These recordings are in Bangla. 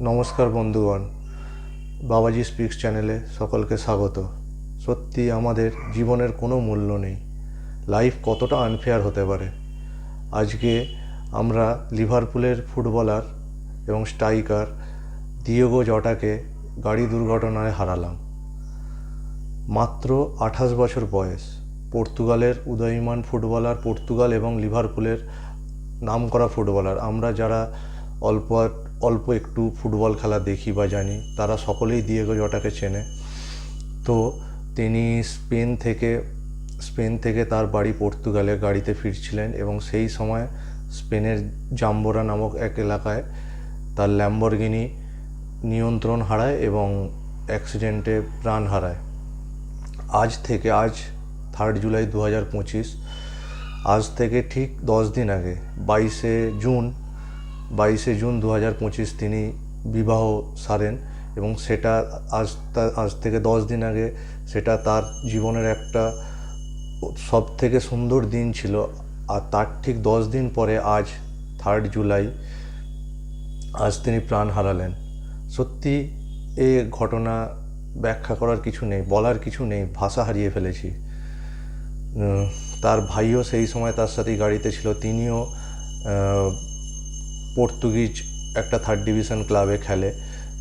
নমস্কার বন্ধুগণ, বাবাজি স্পিক্স চ্যানেলে সকলকে স্বাগত। সত্যি আমাদের জীবনের কোনো মূল্য নেই। লাইফ কতটা আনফেয়ার হতে পারে? আজকে আমরা লিভারপুলের ফুটবলার এবং স্ট্রাইকার দিয়েগো জটাকে গাড়ি দুর্ঘটনায় হারালাম। মাত্র আঠাশ বছর বয়স। পর্তুগালের উদয়ীমান ফুটবলার পর্তুগাল এবং লিভারপুলের নামকরা ফুটবলার আমরা যারা অল্প অল্প একটু ফুটবল খেলা দেখি বা জানি। তারা সকলেই দিয়েগো জটাকে চেনে। তো তিনি স্পেন থেকে স্পেন থেকে তার বাড়ি পর্তুগালে গাড়িতে ফিরছিলেন এবং সেই সময় স্পেনের জাম্বোরা নামক এক এলাকায় তার ল্যাম্বরগিনি নিয়ন্ত্রণ হারায় এবং অ্যাক্সিডেন্টে প্রাণ হারায়। আজ থেকে, আজ থার্ড জুলাই দু হাজার পঁচিশ, আজ থেকে ঠিক দশ দিন আগে, বাইশে জুন বাইশে জুন দু পঁচিশ তিনি বিবাহ সারেন এবং সেটা আজ আজ থেকে দশ দিন আগে সেটা তার জীবনের একটা সব থেকে সুন্দর দিন ছিল। আর তার ঠিক দশ দিন পরে আজ থার্ড জুলাই আজ তিনি প্রাণ হারালেন। সত্যি এ ঘটনা ব্যাখ্যা করার কিছু নেই, বলার কিছু নেই, ভাষা হারিয়ে ফেলেছি। তার ভাইও সেই সময় তার সাথে গাড়িতে ছিল, তিনিও পর্তুগিজ একটা থার্ড ডিভিশন ক্লাবে খেলে।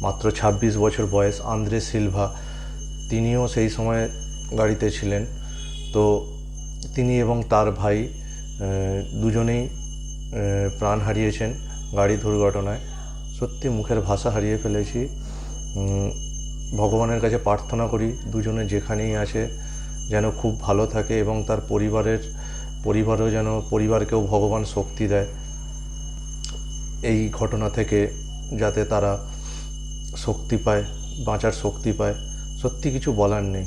মাত্র ছাব্বিশ বছর বয়স, আন্দ্রে সিলভা। তিনিও সেই সময় গাড়িতে ছিলেন। তো তিনি এবং তার ভাই দুজনেই প্রাণ হারিয়েছেন গাড়ি দুর্ঘটনায়। সত্যি মুখের ভাষা হারিয়ে ফেলেছি। ভগবানের কাছে প্রার্থনা করি দুজনে যেখানেই আছে যেন খুব ভালো থাকে এবং তার পরিবারের, পরিবারও যেন, পরিবারকেও ভগবান শক্তি দেয়। এই ঘটনা থেকে যাতে তারা শক্তি পায় বাঁচার শক্তি পায় সত্যি কিছু বলার নেই।